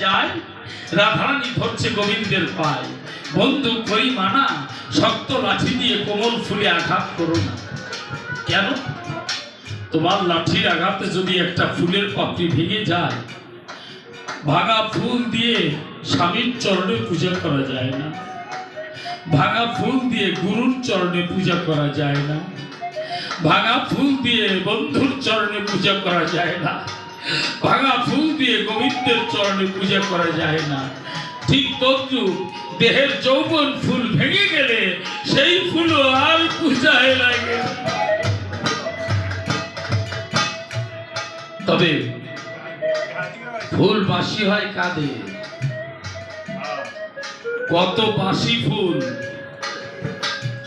যায়, রাধারানী ধরছে গোবিন্দের পায়। বন্ধু মানা? শক্ত লাঠি দিয়ে কোমল ফুলে আঘাত করো না। কেন? তোমার লাঠির আঘাতে যদি একটা ফুলের পাপড়ি ভেঙে যায় ফুল দিয়ে স্বামীর চরণে পূজা করা যায় না। ভাঙা ফুল দিয়ে গুরুর চরণে পূজা করা যায় না। ভাঙা ফুল দিয়ে বন্ধুর চরণে পূজা করা যায় না। ভাঙা ফুল দিয়ে গোবিন্দের চরণে পূজা করা যায় না। ঠিক তদ্রুপ দেহের যৌবন ফুল ভেঙে গেলে সেই ফুলও আর পূজায় লাগে তবে ফুল বাসি হয় কাঁদে কত বাসি ফুল?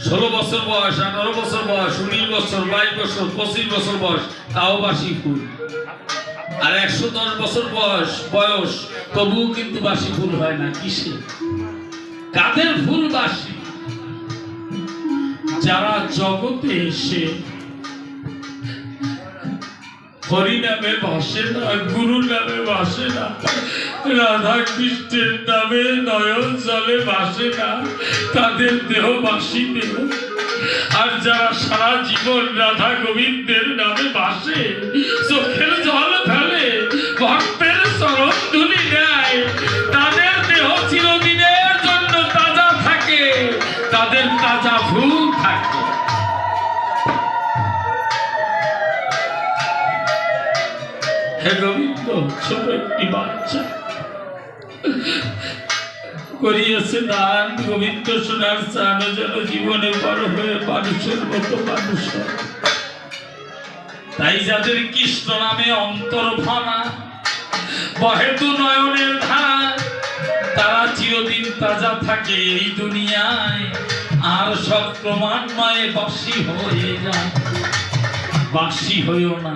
ষোলো বছর বয়স আঠারো বছর বয়স, উনিশ বছর, বাইশ বছর, পঁচিশ বছর বয়স, তাও বাসি ফুল। আর একশো দশ বছর বয়স বয়স, তবুও কিন্তু বাসি ফুল হয় না। কিসে? কাদের ফুল বাসি যারা জগতে এসে হরি নামে ভাসে না, গুরু নামে ভাসে না, রাধা কৃষ্ণের নামে নয়ন জলে ভাসে না, তাদের দেহ বাসি দেহ আর যারা সারা জীবন রাধা গোবিন্দের নামে ভাসে, চোখের গোবিন্দ ছোট একটি বাচ্চা করিয়েছে দান গোবিন্দ সোনার চান যেন জীবনে বড় হয়ে মানুষের মতো মানুষ তাই যাদের কৃষ্ণ নামে অন্তর ভাঙা বহেতু নয়নের ধার তারা চিরদিন তাজা থাকে এই দুনিয়ায় আর সব ক্রমান্বয়ে বাসি হয়ে যায়। বাসি হইও না।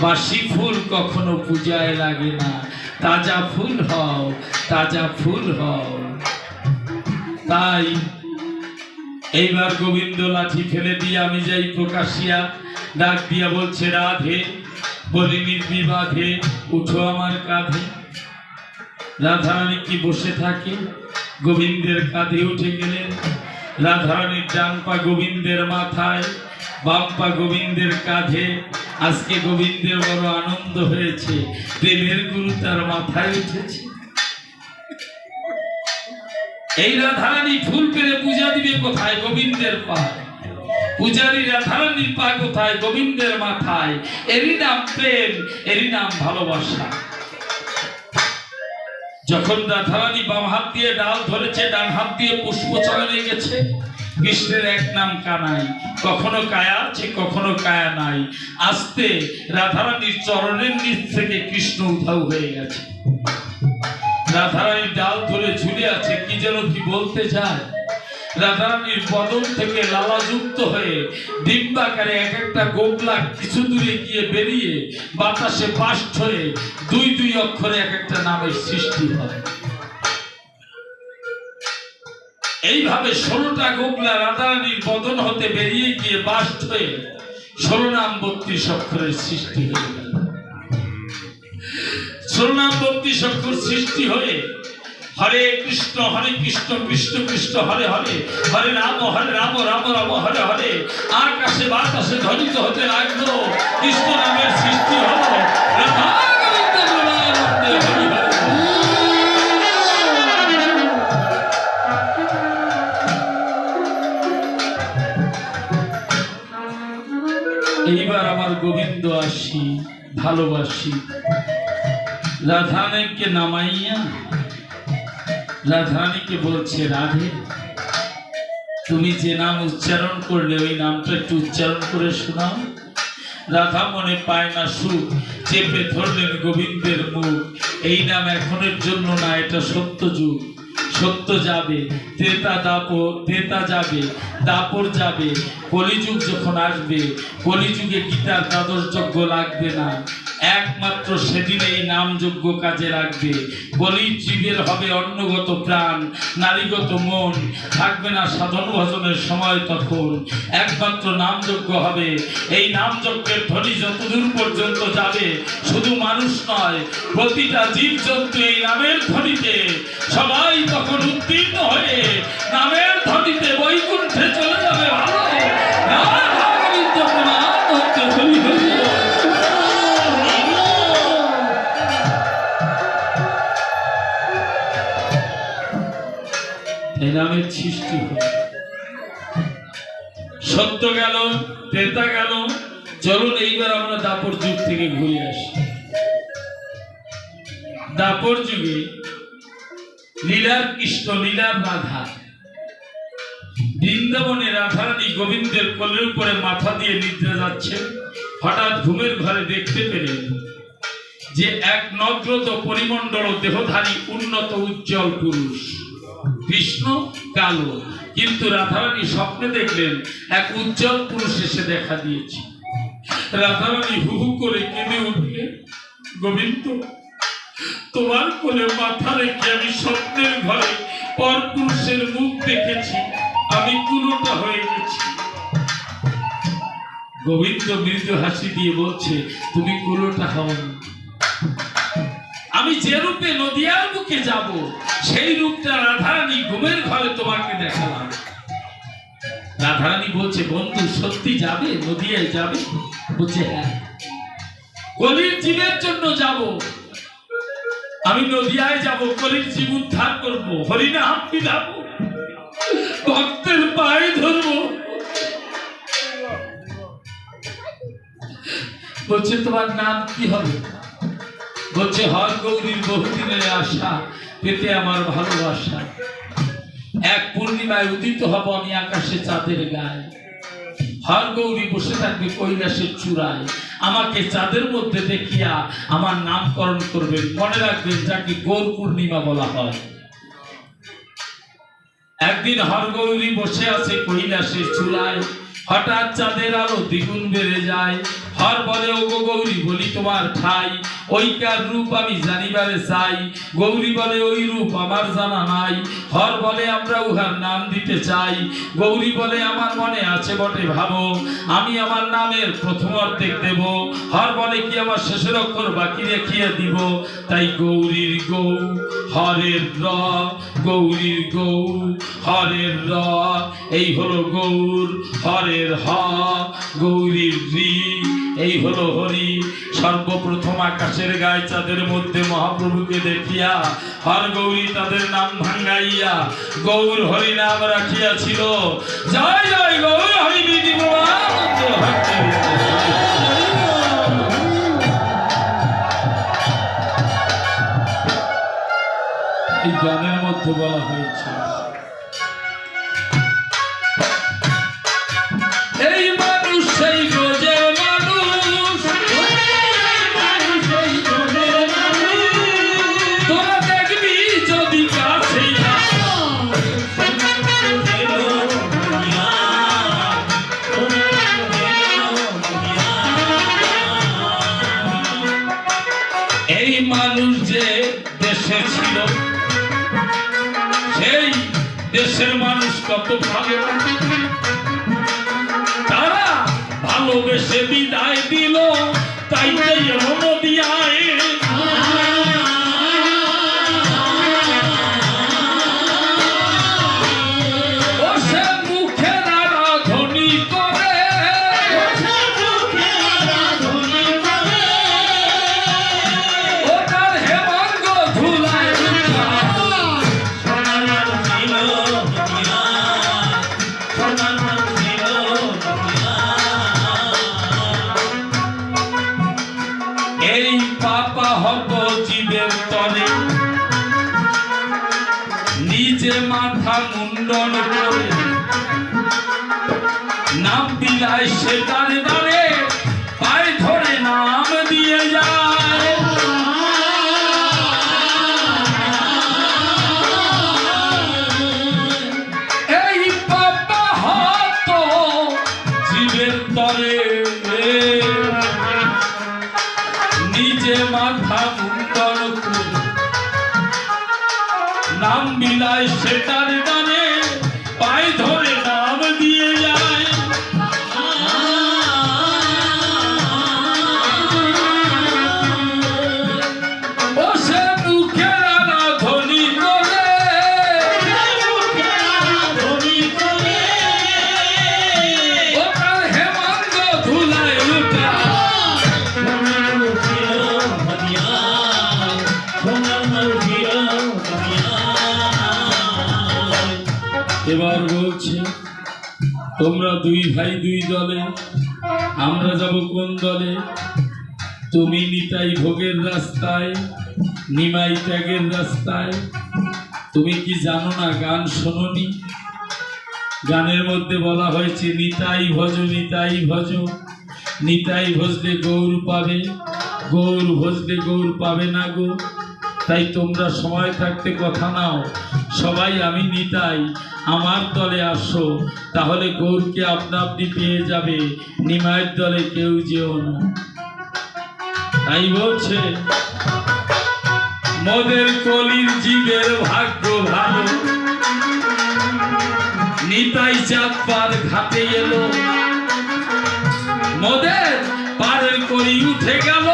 বাসি ফুল কখনো পূজায় লাগে না। তাজা ফুল হও, তাজা ফুল হও। তাই এইবার গোবিন্দ লাঠি ফেলে দিয়ে আমি যাই প্রকাশিয়া। ডাক দিয়া বলছে, রাধে বলি নির্বিবাধে উঠো আমার কাঁধে। রাধারানী কি বসে থাকে? গোবিন্দের কাঁধে উঠে গেলেন। রাধারানীর ডান পা গোবিন্দের মাথায়। বাম পা গোবিন্দের কাঁধে। আজকে গোবিন্দের বড় আনন্দ হয়েছে। প্রেমের গুরু তার মাথায় উঠেছে। এই রাধারানী ফুল পেরে পূজা দিবে কোথায়? গোবিন্দের পায় পূজারী রাধারানীর পা কোথায়? গোবিন্দের মাথায়। এরই নাম প্রেম, এরই নাম ভালোবাসা। যখন রাধারানী বাম হাত দিয়ে ডাল ধরেছে, ডান হাত দিয়ে পুষ্প চয়নে গেছে কৃষ্ণের এক নাম কানাই। কখনো কায়া আছে কখনো কায়া নাই। আস্তে রাধারানীর চরণের নিচ থেকে কৃষ্ণ উধাও হয়ে গেছে। রাধারানীর ডাল ধরে ঝুলে আছে, কি যেন কি বলতে চায়। রাধারানীর বদন থেকে লালাযুক্ত হয়ে ডিম্বাকারে এক একটা গোবলা কিছু দূরে গিয়ে বেরিয়ে বাতাসে পাষ্ট হয়ে দুই দুই অক্ষরে এক একটা নামের সৃষ্টি হয়। এইভাবে ষোলোটা গোবলা রাধারানীর বদন হতে বেরিয়ে গিয়ে বাষ্ট হয়ে ষোলো নাম বত্রিশ অক্ষরের সৃষ্টি হয়ে গেল। ষোলো নাম বত্রিশ অক্ষর সৃষ্টি হয়ে হরে কৃষ্ণ হরে কৃষ্ণ কৃষ্ণ কৃষ্ণ, হরে হরে হরে রাম হরে রাম রাম রাম, হরে হরে, আকাশে বাতাসে ধ্বনিত হতে লাগল। কৃষ্ণ নামের সৃষ্টি হলো। রাধা গোবিন্দ আসি, ভালোবাসি। রাধারানীকে নামাইয়া, রাধারানীকে বলছে, রাধে, তুমি যে নাম উচ্চারণ করলে, ওই নামটা একটু উচ্চারণ করে শোনাও। রাধা মনে পায় না সুখ চেপে ধরলেন গোবিন্দের মুখ। এই নাম এখনের জন্য না, এটা সত্য যুগ। সত্য যাবে ত্রেতা দাপর ত্রেতা যাবে, দাপর যাবে। কলিযুগ যখন আসবে, কলিযুগে গীতার দ্বাদশ যজ্ঞ লাগবে না। একমাত্র সেদিন এই নামযোগ্য কাজে রাখবে বলির জীবের হবে অন্নগত প্রাণ, নারীগত মন, থাকবে না সাধন ভজনের সময় তখন। একমাত্র নামযজ্ঞ হবে, এই নামযজ্ঞের ধ্বনি যতদূর পর্যন্ত যাবে, শুধু মানুষ নয়, প্রতিটা জীবজন্তু এই নামের ধ্বনিতে সবাই তখন উত্তীর্ণ হয়ে নামের ধ্বনিতে বৈকুণ্ঠে চলে এই নামের সৃষ্টি হল। সত্য গেল, তেতা গেল, চলুন এইবার আমরা দাপর যুগ থেকে ঘুরে আসি। দাপর যুগে লীলার কৃষ্ণ, লীলার রাধা বৃন্দাবনে রাধারানী গোবিন্দের কোলের উপরে মাথা দিয়ে নিদ্রা যাচ্ছে। হঠাৎ ঘুমের ঘরে দেখতে পেলেন যে এক নগ্রত পরিমণ্ডল দেহধারী উন্নত উজ্জ্বল পুরুষ। কৃষ্ণ কালো। কিন্তু রাধারানী স্বপ্নে দেখলেন, এক উজ্জ্বল পুরুষ এসে দেখা দিয়েছে। রাধারানী হু হু করে কেঁদে উঠলে গোবিন্দ, তোমার কোলে মাথা রেখে আমি স্বপ্নের ঘরে পর পুরুষের মুখ দেখেছি, আমি কুলোটা হয়ে গেছি। গোবিন্দ মৃদু হাসি দিয়ে বলছে, তুমি কুলোটা হও। আমি যে রূপে নদিয়ার বুকে যাব, সেই রূপটা রাধারানী ঘুমের ঘরে তোমাকে দেখালাম। রাধারানী বলছে, বন্ধু, সত্যি যাবে? নদিয়ায় যাবে? বলছে হ্যাঁ। কলির জীবের জন্য যাব। আমি নদিয়ায় যাব, কলির জীব উদ্ধার করব হরিনাম পিলাবো ভক্তের পায়ে ধরবো। বলছে, তোমার নাম কি হবে? বলছে হর গৌরীর বহুদিনের আশা, পেতে আমার ভালোবাসা। এক পূর্ণিমায় উদিত হব আমি আকাশে চাঁদের গায়ে। হর গৌরী বসে থাকবে কৈলাসের চূড়ায়। আমাকে চাঁদের মধ্যে দেখিয়া আমার নামকরণ করবেন। মনে রাখবেন যাকে গৌর পূর্ণিমা বলা হয়। একদিন হরগৌরী বসে আছে কৈলাসের চূড়ায়। হঠাৎ চাঁদের আলো দ্বিগুণ বেড়ে যায়। হর বলে ও গৌরী, বলি তোমার ঠাই। ওইকার রূপ আমি জানিবারে চাই, গৌরী বলে ওই রূপ আমার জানা নাই। হর বলে আমরা উহার নাম দিতে চাই, গৌরী বলে আমার মনে আছে বটে ভাবো, আমি আমার নামের প্রথম অর্ধেক দেব। হর বলে কি আমার শেষের অক্ষর বাকি রেখিয়ে দিব? তাই গৌরীর গৌ, হরের র, গৌরীর গৌ, হরের র, এই হলো গৌর, হরের হ, গৌরীর রি, এই হলো হরি। সর্বপ্রথম আকাশের গায়ে চাঁদের মধ্যে মহাপ্রভুকে দেখিয়া হর গৌরী তাদের নাম ভাঙ্গাইয়া গৌর হরি নাম রাখিয়াছিল। জয় জয় গৌর হরি বিধি এই গানের মধ্যে বলা হয়েছে তারা ভালোবেসে বিদায় দিল তাই নদিয়ায় নাম মিলায় সেটার নাম দুই ভাই দুই দলে, আমরা যাব কোন দলে? তুমি নিতাই ভোগের রাস্তায়, নিমাই ত্যাগের রাস্তায়। তুমি কি জানো না গান শোনি গানের মধ্যে বলা হয়েছে, নিতাই ভজ নিতাই ভজ। নিতাই ভজলে গৌর পাবে, গৌর ভজলে গৌর পাবে না গো। তাই তোমরা সময় থাকতে কথা নাও। সবাই আমি নিতাই, আমার দলে আসো, তাহলে গৌরকে আপনা আপনি পেয়ে যাবে নিমায়ের দলে কেউ যেও না। তাই বলছে, মোদের কলির জীবের ভাগ্য ভালো। নিতাই চাঁদ পার ঘাটে এলো। মদের পারের করি উঠে গেল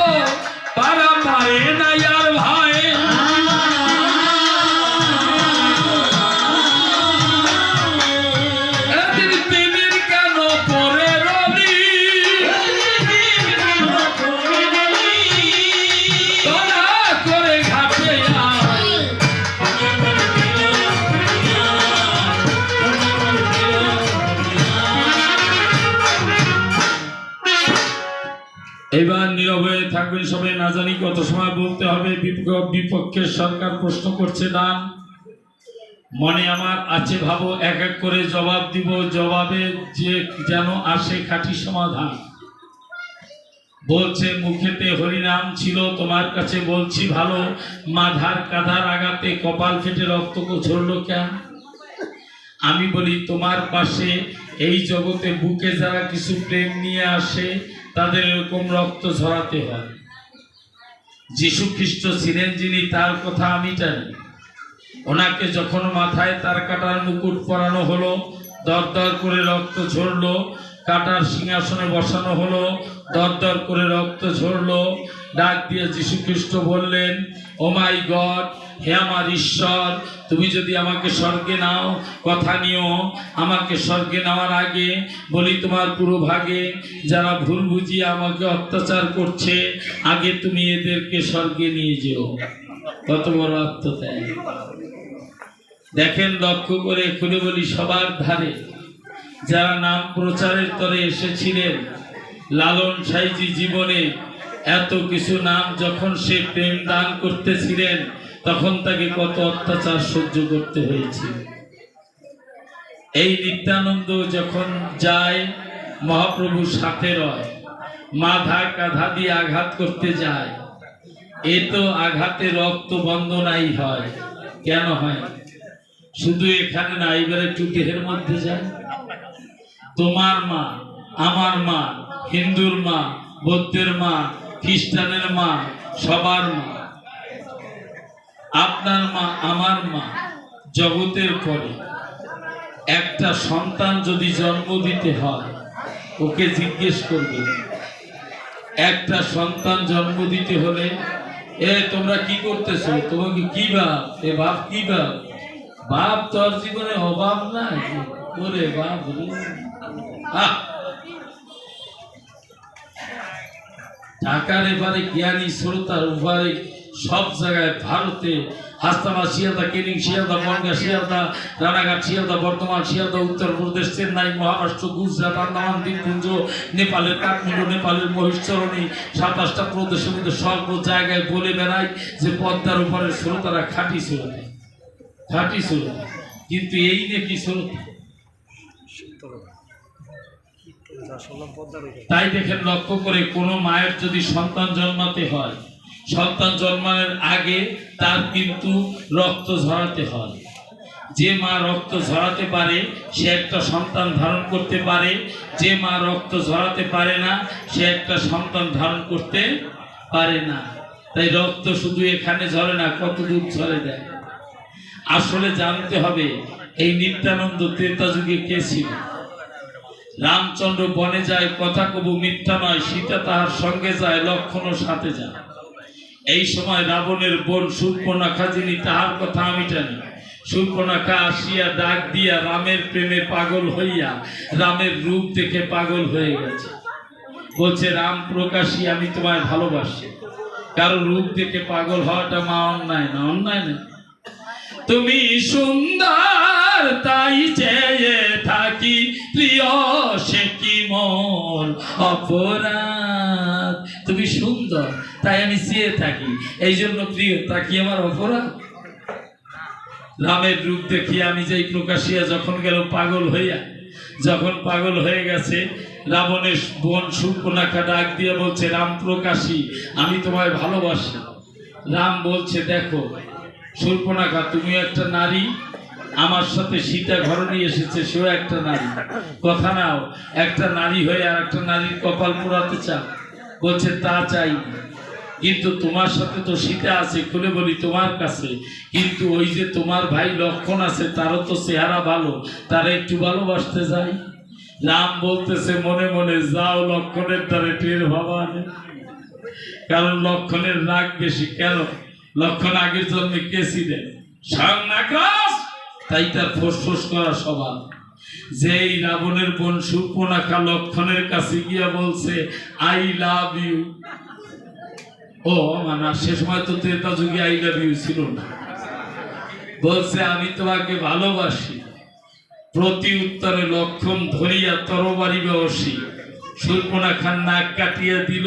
পারা পারে না আর সময় বলতে হবে বিপ- বিপক্ষের সরকার প্রশ্ন করছে না। মনে আমার আছে ভাবো, এক এক করে জবাব দিব। জবাবে যে যেন আসে খাঁটি সমাধান। বলছে, মুখেতে হরিনাম ছিল, তোমার কাছে বলছি ভালো। মাধার কাধার আগাতে কপাল ফেটে রক্ত ঝরলো কেন? আমি বলি, তোমার পাশে এই জগতে বুকে যারা কিছু প্রেম নিয়ে আসে, তাদের এরকম রক্ত ঝরাতে হয়। যীশু খ্রিস্ট ছিলেন যিনি, তার কথা আমি জানি। ওনাকে যখন মাথায় তার কাটার মুকুট পরানো হলো, দরদর দর করে রক্ত ঝরলো, কাটার সিংহাসনে বসানো হলো, দরদর দর করে রক্ত ঝরলো, ডাক দিয়ে যীশু খ্রিস্ট বললেন, ও মাই গড হে আমার ঈশ্বর, তুমি যদি আমাকে স্বর্গে নাও, কথা নিও। আমাকে স্বর্গে নেওয়ার আগে বলি তোমার পুরো ভাগে, যারা ভুল বুঝিয়ে আমাকে অত্যাচার করছে, আগে তুমি এদেরকে স্বর্গে নিয়ে যেও। কত বড় আত্মত্যাগ। দেখেন, লক্ষ্য করে খুলে বলি সবার ধারে, যারা নাম প্রচারের তরে এসেছিলেন, লালন সাইজি জীবনে, এত কিছু নাম যখন সে প্রেম দান করতেছিলেন তখন তাকে কত অত্যাচার সহ্য করতে হয়েছে। এই নিত্যানন্দ যখন যায়, মহাপ্রভু সাথে রয়। মাথা কাঁধা দিয়ে আঘাত করতে যায়। এ তো আঘাতে রক্ত বন্দনাই হয়। কেন হয়? শুধু এখানে না, এবার একটু দেহের মধ্যে যায়। তোমার মা, আমার মা, হিন্দুর মা, বৌদ্ধের মা, খ্রিস্টানের মা, সবার মা। আপনার মা, আমার মা জগতের পরে একটা সন্তান যদি জন্ম দিতে হয়, ওকে জিজ্ঞেস করবে, একটা সন্তান জন্ম দিতে হলে, এ, তোমরা কি করতেছো? তোমাকে কি বাপ? এ, বাপ কি বাপ? বাপ তোর জীবনে অভাব নাই। ওরে বাপ! ঢাকার এবারে জ্ঞানী শ্রোতার উপরে সব জায়গায় ভারতে হাস্তামা শিয়ালদা কেনিং শিয়ালদা বনগা শিয়ালদা রানাঘাট শিয়ালদা বর্ধমান শিয়ালদা উত্তরপ্রদেশ চেন্নাই, মহারাষ্ট্র, গুজরাট, আন্দামান, দ্বীপপুঞ্জ, নেপালের কাঠমান্ডু, নেপালের মহিষচরণী, সাতাশটা প্রদেশের মধ্যে সর্ব জায়গায় বলে বেড়ায় যে পদ্মার উপরে শ্রোতারা খাঁটি শ্রোতা খাঁটি শ্রোতা কিন্তু এই নাকি শ্রোতা তাই দেখেন লক্ষ্য করে কোনো মায়ের যদি সন্তান জন্মাতে হয় সন্তান জন্মানোর আগে তার কিন্তু রক্ত ঝরাতে হয়। যে মা রক্ত ঝরাতে পারে, সে একটা সন্তান ধারণ করতে পারে। যে মা রক্ত ঝরাতে পারে না, সে একটা সন্তান ধারণ করতে পারে না। তাই রক্ত শুধু এখানে ঝরে না, কত দূর ঝরে দেয় আসলে জানতে হবে, এই নিত্যানন্দ ত্রেতা যুগে কে ছিল? রামচন্দ্র বনে যায়, কথা কবু মিথ্যা নয়, সীতা তাহার সঙ্গে যায় লক্ষণও সাথে যায়। এই সময় রাবণের বোন সুর্পনাখা যিনি তাহার কথা আমি জানি। সুর্পনাখা আসিয়া ডাক দিয়া রামের প্রেমে পাগল হইয়া, রামের রূপ দেখে পাগল হয়ে গেছে। বলছে, রাম প্রকাশী আমি তোমায় ভালোবাসি। কারও রূপ দেখে পাগল হওয়াটা মা অন্যায় না অন্যায় না তুমি সুন্দর, তাই চেয়ে থাকি, প্রিয় সে কি মন অপরাধ? তাই আমি চেয়ে থাকি। এই জন্য প্রিয়, তা কি আমার অপরাধ? রামের রূপ দেখিয়ে আমি যেই প্রকাশিয়া যখন গেল পাগল হইয়া, যখন পাগল হয়ে গেছে, রাবণের বোন সুর্পনাখা ডাক দিয়ে বলছে, রাম প্রকাশী, আমি তোমায় ভালোবাসি। রাম বলছে, দেখো সুর্পনাখা তুমি একটা নারী, আমার সাথে সীতা ঘরণী এসেছে, সেও একটা নারী। কথা নাও, একটা নারী হয়ে আর একটা নারীর কপাল পোড়াতে চাও? বলছে, তা চাই। কিন্তু তোমার সাথে তো সীতা আছে, খুলে বলি তোমার কাছে। কিন্তু ওই যে তোমার ভাই লক্ষণ আছে, তারও তো চেহারা ভালো, তারা একটু ভালোবাসতে যাই। রাম বলতেছে, মনে মনে যাও, লক্ষণের দ্বারে টের ভাবা। কারণ লক্ষণের রাগ বেশি। কেন? লক্ষণ আগের জন্মে কে ছিলেন? নাগরাজ! তাই তার ফোসফোস করা স্বভাব। যেই রাবণের বোন সুর্পনাখা লক্ষণের কাছে গিয়া বলছে আই লাভ ইউ ও মানে সে সময় তো ত্রেতা যুগে আই লাভ ইউ ছিল না। বলছে, আমি তোমাকে ভালোবাসি। প্রতি উত্তরে লক্ষণ ধরিয়া তরবারি বসি। সুর্পনাখার নাক কাটিয়া দিল।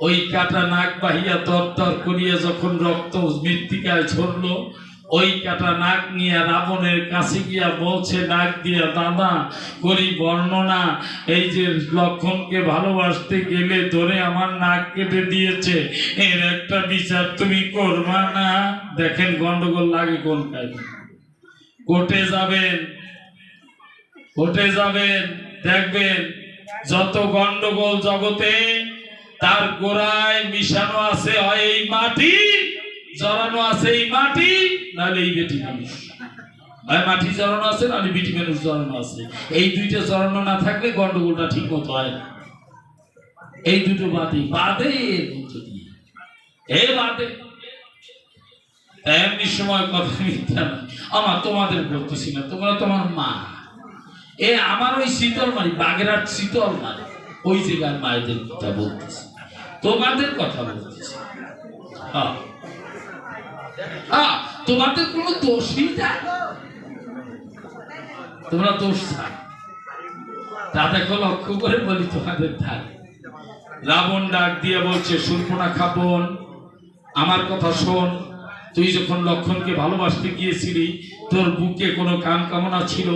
ওই কাটা নাক বাহিয়া দর দর করিয়া যখন রক্ত মৃত্তিকায় ঝরলো ওই কাটা নাক নিয়ে রাবণের কাছে গিয়া বলছে, নাক দিয়া দাদা করি বর্ণনা। এই যে লক্ষণকে ভালোবাসতে গেলে ধরে আমার নাক কেটে দিয়েছে। এর একটা বিচার তুমি করবা না? দেখেন গন্ডগোল লাগে কোন কাজে কোর্টে যাবেন কোর্টে যাবেন, দেখবেন যত গন্ডগোল জগতে তার গোড়ায় মিশানো আছে এই মাটি জড়ানো আছে এই মাটি, নাহলে এই বেটি মানুষ। মাটি জড়ানো আছে, নাহলে বিটি মানুষ জড়ানো আছে। এই দুইটা জড়ানো না থাকলে গন্ডগোলটা ঠিক মতো হয় না। এই দুটো বাদে বাদে এর এমনি সময় কথা মিথ্যা না। আমার তোমাদের বলতেছি না, তোমরা তোমার মা। এ আমার ওই শীতল মারি, বাগেরহাট শীতল মারি, ওই জায়গার মায়েদের কথা বলতেছি। তোমাদের কথা বলতেছি। হ্যাঁ। তোমাদের কোনো দোষই নাই। তোমরা দোষ থাক দেখো, লক্ষ্য করে বলি তোমাদের থাক রাবণ ডাক দিয়ে বলছে, সুর্পনা খাবন আমার কথা শোন। তুই যখন লক্ষণকে ভালোবাসতে গিয়েছিলি, তোর বুকে কোনো কাম কামনা ছিল?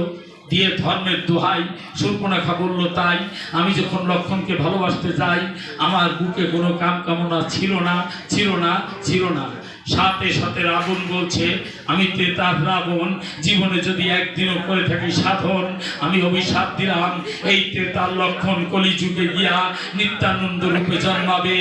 দিয়ে ধর্মের দোহাই সুর্পনাখা বলল, তাই। আমি যখন লক্ষণকে ভালোবাসতে যাই, আমার বুকে কোনো কাম কামনা ছিল না ছিল না ছিল না। সাথে সাথে রাবণ বলছে, আমি তেতার রাবণ, জীবনে যদি একদিনও করে থাকি সাধন, আমি অভিশাপ দিলাম। এই তেতার লক্ষণ কলিযুগে গিয়া নিত্যানন্দ রূপে জন্মাবে।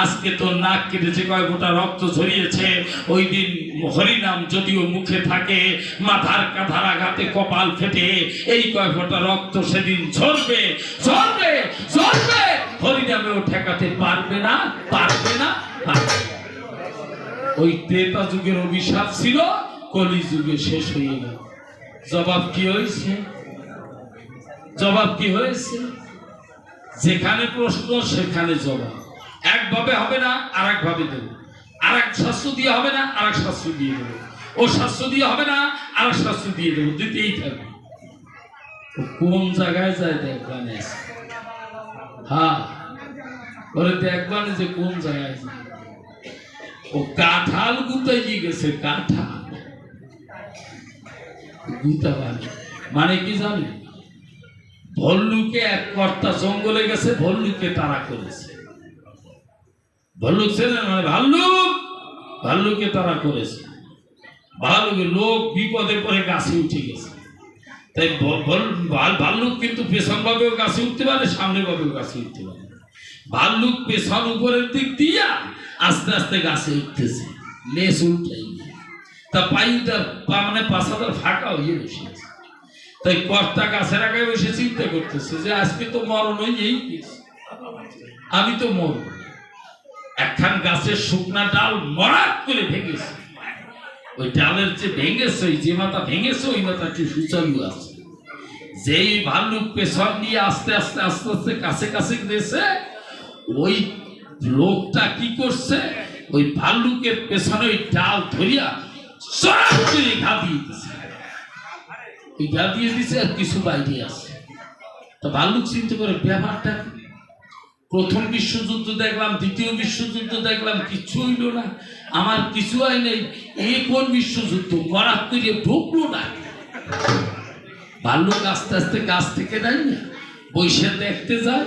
আজকে তো নাক কেটেছে কয় গোটা রক্ত ঝরিয়েছে, ওই দিন হরিনাম যদিও মুখে থাকে, মাথার কাঁধার আঘাতে কপাল ফেটে, এই কয় ফোঁটা রক্ত সেদিন ঝরবে ঝরবে ঝরবে। হরিনামেও ঠেকাতে পারবে না পারবে না পারবে না। ওই ত্রেতা যুগের অভিশাপ ছিল, কলি যুগে শেষ হয়ে গেল। জবাব কি হয়েছে? জবাব কি হয়েছে? যেখানে প্রশ্ন, সেখানে জবাব। একভাবে হবে না আর একভাবে দেবো। আর এক শাস্ত্র দিয়ে হবে না আর এক শাস্ত্র দিয়ে দেবো। ও শাস্ত্র দিয়ে হবে না আর এক শাস্ত্র দিয়ে দেবো। দিতেই থাকবে। কোন জায়গায় যায় দেখবানে? হ্যাঁ। ওরে দেখবানে যে কোন জায়গায় যায়। ও কাঁঠাল গুতাই গেছে? কাঁঠাল। গুতাবানি মানে। কি জানি? ভল্লুকে এক কর্তা জঙ্গলে গেছে, ভল্লুকে তারা করেছে। ভল্লুক ছিলেন মানে ভাল্লুক! ভাল্লুকে তারা করেছে। ভাল্লুকে লোক বিপদে পড়ে গাছে উঠে গেছে। তাই ভাল্লুক কিন্তু পেছন ভাবেও গাছে উঠতে পারে, সামনে ভাবেও গাছে উঠতে পারে। ভাল্লুক পেছন উপরের দিক দিয়া আস্তে আস্তে গাছে উঠতেছে। লেস উল্টাই তা পায়ুটার পা মানে পাশাদার ফাঁকা হয়ে বসে তাই কর্তা গাছের আগে বসে চিন্তা করতেছে যে, আজকে তো মরণ হয়েই। আমি তো মরব। একখান গাছের শুকনা ডাল মরাট করে ভেঙেছে। ওই ডালের যে ভেঙেছে, ওই যে মাথা ভেঙেছে, ওই মাথা একটু সুচালু আছে। যেই ভাল্লুক পেছন নিয়ে আস্তে আস্তে আস্তে আস্তে, কাছে কাছে গেছে, ওই লোকটা কি করছে? ওই ভাল্লুকের পেছনে ওই ডাল ধরিয়া সরাস করে ঘা দিয়ে দিছে। ওই দিছে আর কিছু বাইরে আছে। তো ভাল্লুক চিন্তা করে, ব্যাপারটা প্রথম বিশ্বযুদ্ধ দেখলাম, দ্বিতীয় বিশ্বযুদ্ধ দেখলাম কিছু হইল না। আমার কিছু হয় নেই। এ কোন বিশ্বযুদ্ধ? করার করে ঢুকলো না। ভাল্লুক আস্তে আস্তে গাছ থেকে দেয় না বৈশা দেখতে যায়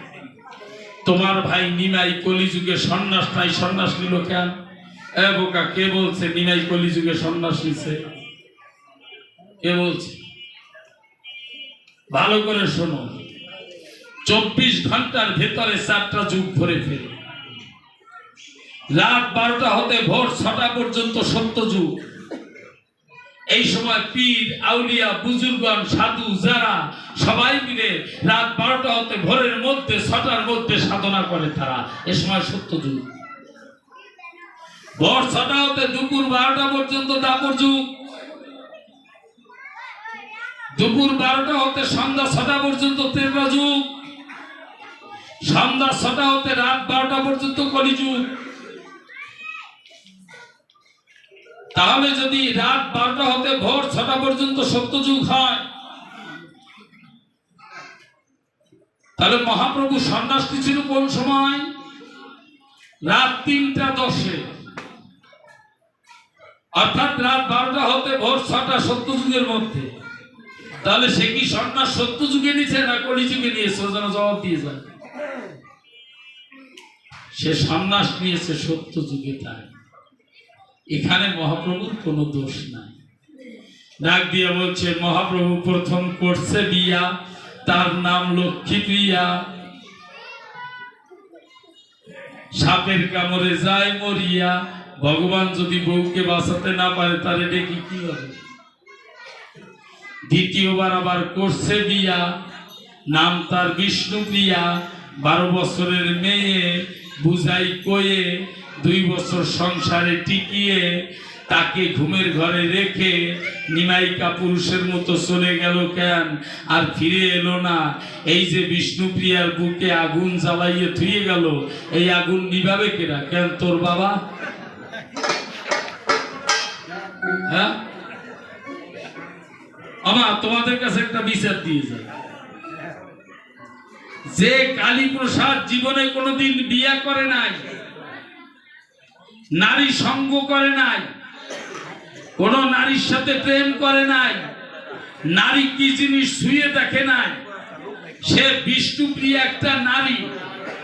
তোমার ভাই নিমাই কলিযুগে সন্ন্যাস নাই, সন্ন্যাস নিল কেন? এ বোকা, কে বলছে নিমাই কলিযুগে সন্ন্যাস নিছে? কে বলছে? ভালো করে শোনো, চব্বিশ ঘণ্টার ভেতরে চারটা যুগ ধরে ফেলে। রাত বারোটা হতে ভোর ছটা পর্যন্ত সত্য যুগ। এই সময় পীর, আউলিয়া, বুজুর্গন, সাধু, যারা সবাই মিলে রাত বারোটা হতে ভোরের মধ্যে, ছটার মধ্যে সাধনা করে তারা। এ সময় সত্য যুগ। ভোর ছটা হতে দুপুর বারোটা পর্যন্ত দাপর যুগ। দুপুর বারোটা হতে সন্ধ্যা ছটা পর্যন্ত তেরবা যুগ। সন্ধ্যা ছটা হতে রাত বারোটা পর্যন্ত কলিযুগ তাহলে যদি রাত বারোটা হতে ভোর ছটা পর্যন্ত সত্যযুগ হয়, তাহলে মহাপ্রভু সন্ন্যাসটি ছিল কোন সময়? রাত তিনটা দশে। অর্থাৎ রাত বারোটা হতে ভোর ছটা সত্যযুগের মধ্যে। তাহলে সে কি সন্ন্যাস সত্য যুগে নিয়েছে না কলি যুগে নিয়েছে? যেন জবাব দিয়ে যায় সে সন্ন্যাস নিয়েছে সত্য যুগে তাই। এখানে মহাপ্রভুর কোনো দোষ নাই। ডাক দিয়ে বলছে, মহাপ্রভু, প্রথম করছে বিয়া, তার নাম লক্ষ্মী প্রিয়া। সাপের কামড়ে যায় মরিয়া। ভগবান যদি বউকে বাঁচাতে না পারে তাহলে ডেকে কি হবে? দ্বিতীয়বার আবার করছে বিয়া। নাম তার বিষ্ণু বিষ্ণুপ্রিয়া বারো বছরের মেয়ে, বুঝাই কয়ে দুই বছর সংসারে টিকিয়ে তাকে ঘুমের ঘরে রেখে নিমাইকা পুরুষের মতো চলে গেল কেন? আর ফিরে এলো না। এই যে বিষ্ণুপ্রিয়ার বুকে আগুন জ্বালাইয়ে থুয়ে গেল, এই আগুন নিভাবে কেনা কেন তোর বাবা? হ্যাঁ? আমার তোমাদের কাছে একটা বিচার দিয়ে যায় যে কালী প্রসাদ জীবনে কোনোদিন বিয়া করে নাই নারী সঙ্গ করে নাই। কোন নারীর সাথে প্রেম করে নাই। নারী কি জিনিস শুয়ে দেখে নাই? সে বিষ্ণুপ্রিয়া একটা নারী,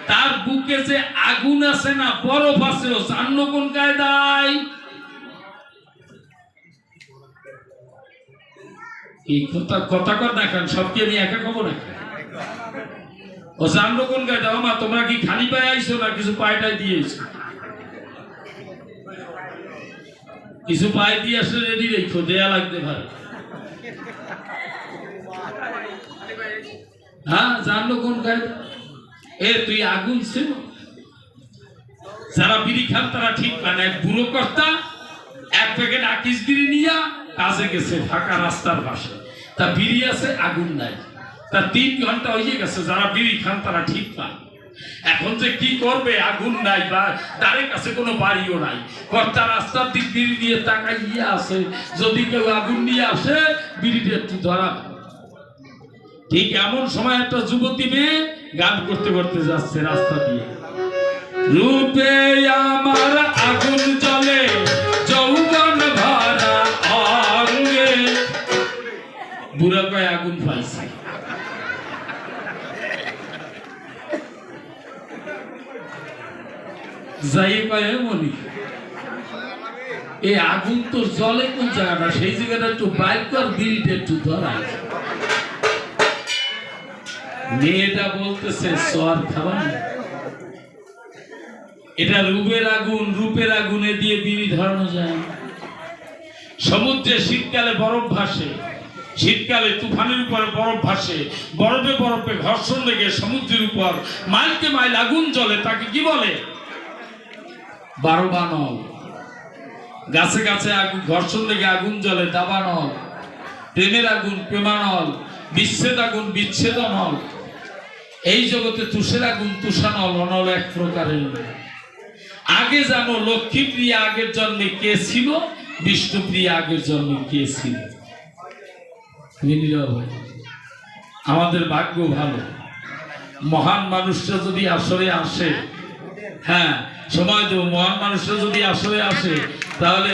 তার বুকে যে আগুন আছে না, বরফ আছে জান্ন কোন কায়দায়। কথা কথা কর না কেন? সব আমি একা খবর না ও জানলো কোন গায়ে দাও মা, তোমরা কি খালি পায়ে আইছো না, কিছু পায়টাই দিয়েছ কিছু পায়ে দিয়ে আসলে রেডি রেখো, দেয়া লাগতে পারে। হ্যাঁ জানলো কোন গায়ে এ, তুই আগুন ছিল? যারা বিড়ি খান, তারা ঠিক মানে এক বুড়ো কর্তা, এক প্যাকেট আকিস বিড়ি নিয়া কাজে গেছে ফাঁকা রাস্তার পাশে। তা বিড়ি আছে, আগুন নাই। তা তিন ঘণ্টা হয়ে গেছে, যারা বিড়ি খান, তারা ঠিক পান এখন যে কি করবে, আগুন নাই বা তার কাছে কোনো বাড়িও নাই। কর্তা রাস্তার দিক বিড়ি দিয়ে তাকাই গিয়ে আসে যদি কেউ আগুন নিয়ে আসে, বিড়িটা একটু ধরা। ঠিক এমন সময় একটা যুবতী মেয়ে গান করতে করতে যাচ্ছে রাস্তা দিয়ে। রূপে আমার আগুন জ্বলে, যৌবন ভরা আগুন যাই কয় মনি এই আগুন তো জলে কোন জায়গাটা? সেই জায়গাটা একটু বাইর কর, বিলটা একটু ধরাই। মেয়েটা বলতেছে, সর খাবার এটা রূপের আগুন, রূপের আগুনে দিয়ে বিড়ি ধরানো যায় সমুদ্রে শীতকালে বরফ ভাসে, শীতকালে তুফানের উপর বরফ ভাসে, বরফে বরফে ঘর্ষণ লেগে সমুদ্রের উপর মাইলকে মাইল আগুন জ্বলে, তাকে কি বলে? বারবানল গাছে গাছে আগুন, ঘর্ষণ লেগে আগুন জ্বলে দাবানল প্রেমের আগুন প্রেমানল বিচ্ছেদ আগুন বিচ্ছেদনল এই জগতে তুষের আগুন তুষানল অনল এক প্রকারের আগে জানো লক্ষ্মী প্রিয়া আগের জন্মে কে ছিল? বিষ্ণু প্রিয়া আগের জন্মে কে ছিল? আমাদের ভাগ্য ভালো। মহান মানুষরা যদি আসরে আসে হ্যাঁ সময় দেব মহান মানুষরা যদি আসলে আসে তাহলে